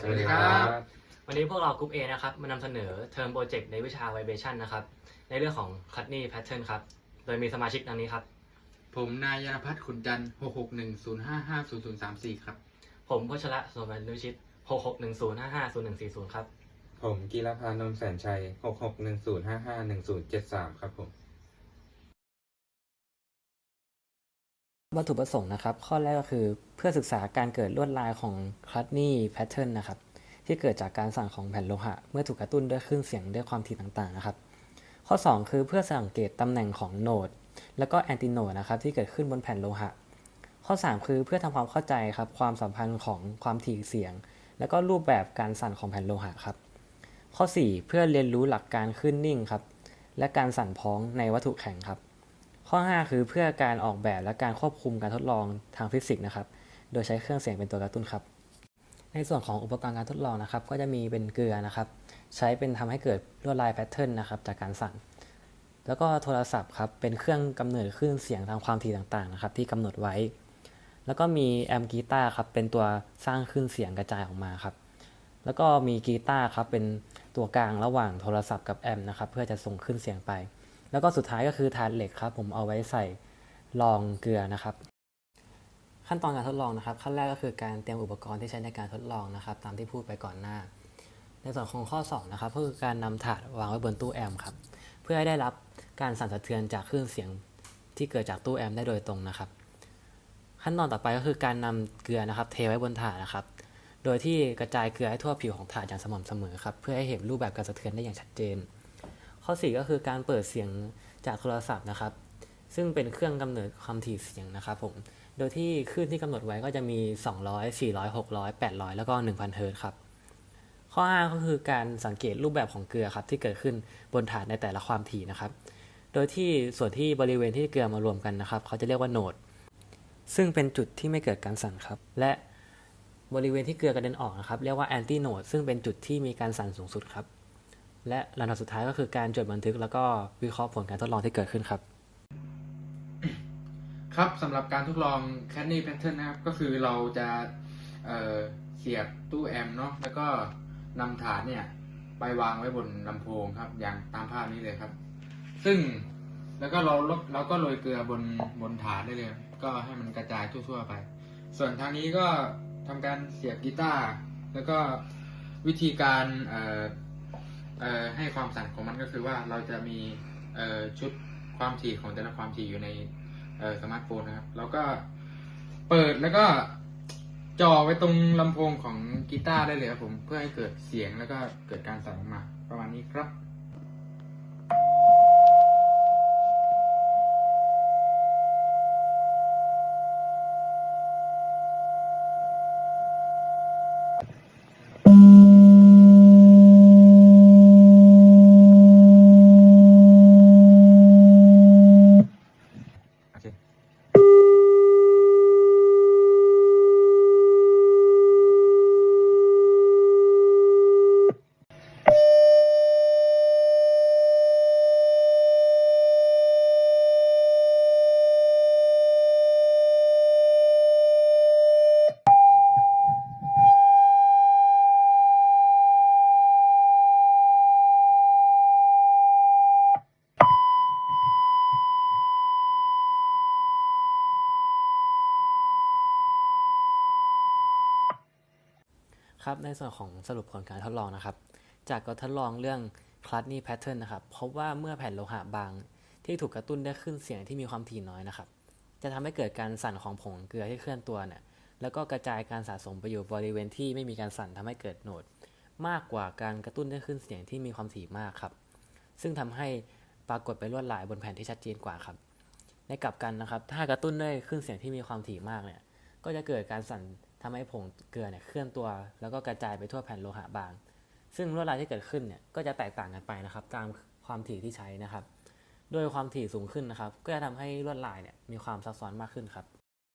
สวัสดีครับ วันนี้พวกเรากรุ๊ป A นะครับมานำเสนอเทอมโปรเจกต์ในวิชา Vibration นะครับ ในเรื่องของ c u t ney Pattern ครับ โดยมีสมาชิกดังนี้ครับ ผมนายยานพัฒน์ขุนจันทร์661055034ครับ ผมพัชระสมบัตินุชิต 6610550140 ครับ ผมกีรพานนท์แสนชัย 6610551073 ครับผม วัตถุประสงค์นะครับ ข้อแรกก็คือเพื่อศึกษาการเกิดลวดลายของคลัตนี่แพทเทิร์นนะครับ ที่เกิดจากการสั่นของแผ่นโลหะ เมื่อถูกกระตุ้นด้วยคลื่นเสียงด้วยความถี่ต่างๆนะครับ ข้อ 2 คือเพื่อสังเกตตำแหน่งของโนด แล้วก็แอนติโนดนะครับที่เกิดขึ้นบนแผ่นโลหะ ข้อ 3 คือเพื่อทำความเข้าใจครับความสัมพันธ์ของความถี่เสียง แล้วก็รูปแบบการสั่นของแผ่นโลหะครับ ข้อ 4 เพื่อเรียนรู้หลักการขึ้นนิ่งครับและการสั่นพ้องในวัตถุแข็งครับ ข้อ 5 คือเพื่อการออกแบบและการควบคุมการทดลองทางฟิสิกส์นะครับ โดยใช้เครื่องเสียงเป็นตัวกระตุ้นครับ ในส่วนของอุปกรณ์การทดลองนะครับ ก็จะมีเป็นเกลือนะครับ ใช้เป็นทำให้เกิดลวดลายแพทเทิร์นนะครับจากการสั่น แล้วก็โทรศัพท์ครับ เป็นเครื่องกำเนิดคลื่นเสียงตามความถี่ต่างๆนะครับ ที่กำหนดไว้ แล้วก็มีแอมป์กีตาร์ครับ เป็นตัวสร้างคลื่นเสียงกระจายออกมาครับ แล้วก็มีกีตาร์ครับ เป็นตัวกลางระหว่างโทรศัพท์กับแอมป์นะครับ เพื่อจะส่งคลื่นเสียงไป แล้วก็สุดท้ายก็คือถาดเหล็กครับ ผมเอาไว้ใส่รองเกลือนะครับ ขั้นตอนการทดลองนะครับ ขั้นแรกก็คือการเตรียมอุปกรณ์ที่ใช้ในการทดลองนะครับ ตามที่พูดไปก่อนหน้า ในส่วนของข้อ2นะครับก็คือการนำถาดวางไว้บนตู้แอมป์ครับเพื่อให้ได้รับการสั่นสะเทือนจากคลื่นเสียงที่เกิดจากตู้แอมป์ได้โดยตรงนะครับ ขั้นตอนต่อไปก็คือการนำเกลือนะครับ เทไว้บนถาดนะครับ โดยที่กระจายเกลือให้ทั่วผิวของถาดอย่างสม่ำเสมอครับเพื่อให้เห็นรูปแบบการสะเทือนได้อย่างชัดเจน ข้อ 4 ก็คือการเปิดเสียงจากโทรศัพท์นะครับ ซึ่งเป็นเครื่องกำเนิดความถี่เสียงนะครับผมโดยที่คลื่นที่กำหนดไว้ก็จะมี 200 400 600 800 แล้วก็ 1000 เฮิร์ตครับข้อ 5 ก็คือการสังเกตรูปแบบของเกลือครับที่เกิดขึ้นบนถาดในแต่ละความถี่นะครับ โดยที่ส่วนที่บริเวณที่เกลือมารวมกันนะครับ เขาจะเรียกว่าโนด ซึ่งเป็นจุดที่ไม่เกิดการสั่นครับ และบริเวณที่เกลือกระเด็นออกนะครับเรียกว่าแอนตี้โนดซึ่งเป็นจุดที่มีการสั่นสูงสุดครับ และลำดับสุดท้ายก็คือการจดบันทึก แล้วก็วิเคราะห์ผลการทดลองที่เกิดขึ้นครับ ครับสำหรับการทดลอง c a d ney Pattern นะครับ ก็คือเราจะเเสียบตู้แอมเนาะแล้วก็นำถาดเนี่ย ไปวางไว้บนลำโพงครับ อย่างตามภาพนี้เลยครับ ซึ่งแล้วก็เราเราก็โรยเกลือบนบนถาดได้เลย ก็ให้มันกระจายทั่วๆไป ส่วนทางนี้ก็ทำการเสียบกีตาร์แล้วก็วิธีการเให้ความสั่นของมันก็คือว่าเราจะมีชุดความถี่ของแต่ละความถี่อยู่ในสมาร์ทโฟนนะครับ แล้วก็เปิดแล้วก็จ่อไว้ตรงลำโพงของกีตาร์ได้เลยครับผมเพื่อให้เกิดเสียงแล้วก็เกิดการสั่นออกมา ประมาณนี้ครับ ครับในส่วนของสรุปผลการทดลองนะครับ จากการทดลองเรื่องคลัตนี่แพทเทิร์นนะครับพบว่าเมื่อแผ่นโลหะบาง ที่ถูกกระตุ้นด้วยคลื่นเสียงที่มีความถี่น้อยนะครับ จะทำให้เกิดการสั่นของผงเกลือที่เคลื่อนตัวเนี่ยแล้วก็กระจายการสะสมไปอยู่บริเวณที่ไม่มีการสั่นทำให้เกิดโหนด มากกว่าการกระตุ้นด้วยคลื่นเสียงที่มีความถี่มากครับ ซึ่งทำให้ปรากฏเป็นลวดลายบนแผ่นที่ชัดเจนกว่าครับ ในกลับกันนะครับ ถ้ากระตุ้นด้วยคลื่นเสียงที่มีความถี่มากเนี่ยก็จะเกิดการสั่น ทำให้ผงเกลือเนี่ยเคลื่อนตัว แล้วก็กระจายไปทั่วแผ่นโลหะบาง ซึ่งลวดลายที่เกิดขึ้นเนี่ยก็จะแตกต่างกันไปนะครับ ตามความถี่ที่ใช้นะครับ โดยความถี่สูงขึ้นนะครับ ก็จะทำให้ลวดลายเนี่ยมีความซับซ้อนมากขึ้นครับ